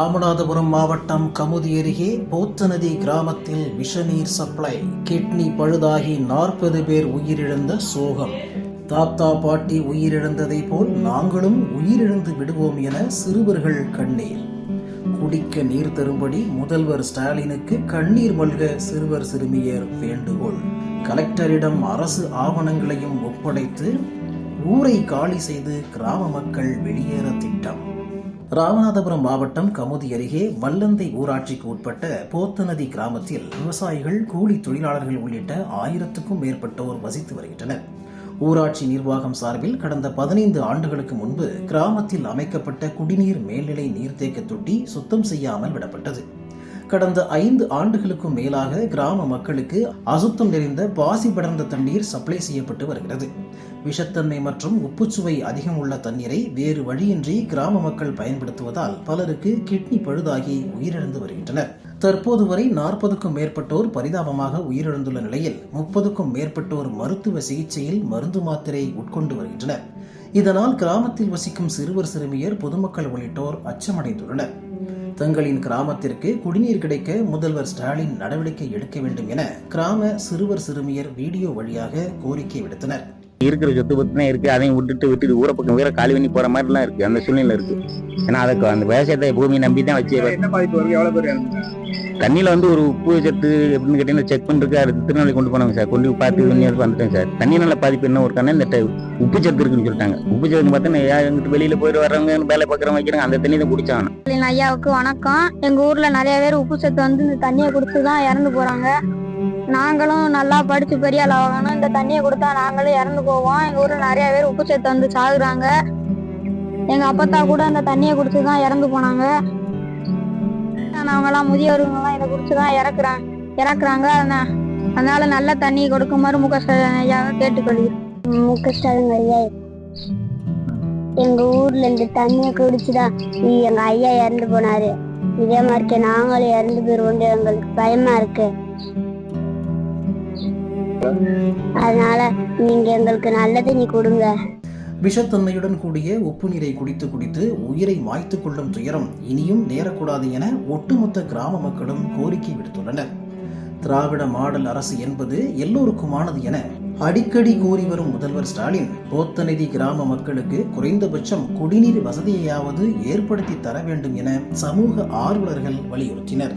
ராமநாதபுரம் மாவட்டம் கமுதி அருகே போத்தநதி கிராமத்தில் விஷநீர் சப்ளை. கிட்னி பழுதாகி நாற்பது பேர் உயிரிழந்த சோகம். தாத்தா பாட்டி உயிரிழந்ததைப் போல் நாங்களும் உயிரிழந்து விடுவோம் என சிறுவர்கள் கண்ணீர். குடிக்க நீர் தரும்படி முதல்வர் ஸ்டாலினுக்கு கண்ணீர் மல்க சிறுவர் சிறுமியர் வேண்டுகோள். கலெக்டரிடம் அரசு ஆவணங்களையும் ஒப்படைத்து ஊரை காலி செய்து கிராம மக்கள் வெளியேற திட்டம். ராமநாதபுரம் மாவட்டம் கமுதி அருகே வல்லந்தை ஊராட்சிக்கு உட்பட்ட போத்தநதி கிராமத்தில் விவசாயிகள் கூலி தொழிலாளர்கள் உள்ளிட்ட ஆயிரத்துக்கும் மேற்பட்டோர் வசித்து வருகின்றனர். ஊராட்சி நிர்வாகம் சார்பில் கடந்த பதினைந்து ஆண்டுகளுக்கு முன்பு கிராமத்தில் அமைக்கப்பட்ட குடிநீர் மேல்நிலை நீர்த்தேக்க தொட்டி சுத்தம் செய்யாமல் விடப்பட்டது. கடந்த ஐந்து ஆண்டுகளுக்கும் மேலாக கிராம மக்களுக்கு அசுத்தம் நிறைந்த பாசி படர்ந்த தண்ணீர் சப்ளை செய்யப்பட்டு வருகிறது. விஷத்தன்மை மற்றும் உப்புச்சுவை அதிகம் உள்ள தண்ணீரை வேறு வழியின்றி கிராம மக்கள் பயன்படுத்துவதால் பலருக்கு கிட்னி பழுதாகி உயிரிழந்து வருகின்றனர். தற்போது வரை நாற்பதுக்கும் மேற்பட்டோர் பரிதாபமாக உயிரிழந்துள்ள நிலையில் முப்பதுக்கும் மேற்பட்டோர் மருத்துவ சிகிச்சையில் மருந்து மாத்திரை உட்கொண்டு வருகின்றனர். இதனால் கிராமத்தில் வசிக்கும் சிறுவர் சிறுமியர் பொதுமக்கள் உள்ளிட்டோர் அச்சமடைந்துள்ளனர். தங்களின் கிராமத்திற்கு குடிநீர் கிடைக்க முதல்வர் ஸ்டாலின் நடவடிக்கை எடுக்க வேண்டும் என கிராம சிறுவர் சிறுமியர் வீடியோ வழியாக கோரிக்கை விடுத்தனர். இருக்கிற சொத்து பத்துனா இருக்கு அதையும் விட்டுட்டு விட்டுட்டு ஊரை பக்கம் வேற காலி பண்ணி போற மாதிரிலாம் இருக்கு. அந்த சூழ்நிலை இருக்கு. ஏன்னா அதுக்கு அந்த விவசாயத்தை பூமியை நம்பி தான் வச்சு? தண்ணியில வந்து ஒரு உப்பு சத்து எப்படின்னு கேட்டீங்கன்னா செக் பண்ணிருக்கு அடுத்து திருநெல்வேலி கொண்டு போனாங்க சார். கொண்டு பார்த்து எடுத்து வந்துட்டேன் சார். தண்ணி நல்ல பாதிப்பு என்ன ஒரு இந்த ட- உப்பு சத்து இருக்குன்னு சொல்லிட்டாங்க. உப்பு சத்து பார்த்தா எங்கிட்ட வெளியில போயிட்டு வர்றவங்க வேலை பார்க்குறவங்க வைக்கிறாங்க அந்த தண்ணி தான் குடிச்சாங்க. ஐயாவுக்கு வணக்கம். எங்க ஊர்ல நிறைய பேர் உப்பு சத்து வந்து இந்த தண்ணியை குடிச்சு தான் இறந்து போறாங்க. நாங்களும் நல்லா படிச்சு பெரிய ஆளாகணும் ஆகணும். இந்த தண்ணியை கொடுத்தா நாங்களும் இறந்து போவோம். எங்க ஊர்ல நிறைய பேர் உப்பு சத்து வந்து சாகுறாங்க. எங்க அப்பத்தா கூட இந்த தண்ணியை குடிச்சு தான் இறந்து போனாங்க. அவங்கெல்லாம் முதியவர்கள்லாம் இதை குடிச்சு தான் இறக்குறாங்க. இறக்குறாங்க அதனால நல்ல தண்ணி கொடுக்குமாறு முக ஸ்டாலின் ஐயாவை கேட்டுக்கொள்கிறேன் முக ஸ்டாலின் ஐயா. எங்க ஊர்ல இந்த தண்ணியை குடிச்சுதான் எங்க ஐயா இறந்து போனாரு. இதே மாதிரி நாங்களும் இறந்து போயிருவோம் எங்களுக்கு பயமா இருக்கு. அதனால நீங்க எங்களுக்கு நல்லதை நீ கொடுங்க. விஷத்தன்மையுடன் கூடிய உப்பு நீரை குடித்து குடித்து உயிரை மாய்த்து கொள்ளும் துயரம் இனியும் நேரக்கூடாது என ஒட்டுமொத்த கிராம மக்களும் கோரிக்கை விடுத்துள்ளனர். திராவிட மாடல் அரசு என்பது எல்லோருக்குமானது என அடிக்கடி கூறி வரும் முதல்வர் ஸ்டாலின் போத்தநிதி கிராம மக்களுக்கு குறைந்தபட்சம் குடிநீர் வசதியையாவது ஏற்படுத்தி தர வேண்டும் என சமூக ஆர்வலர்கள் வலியுறுத்தினர்.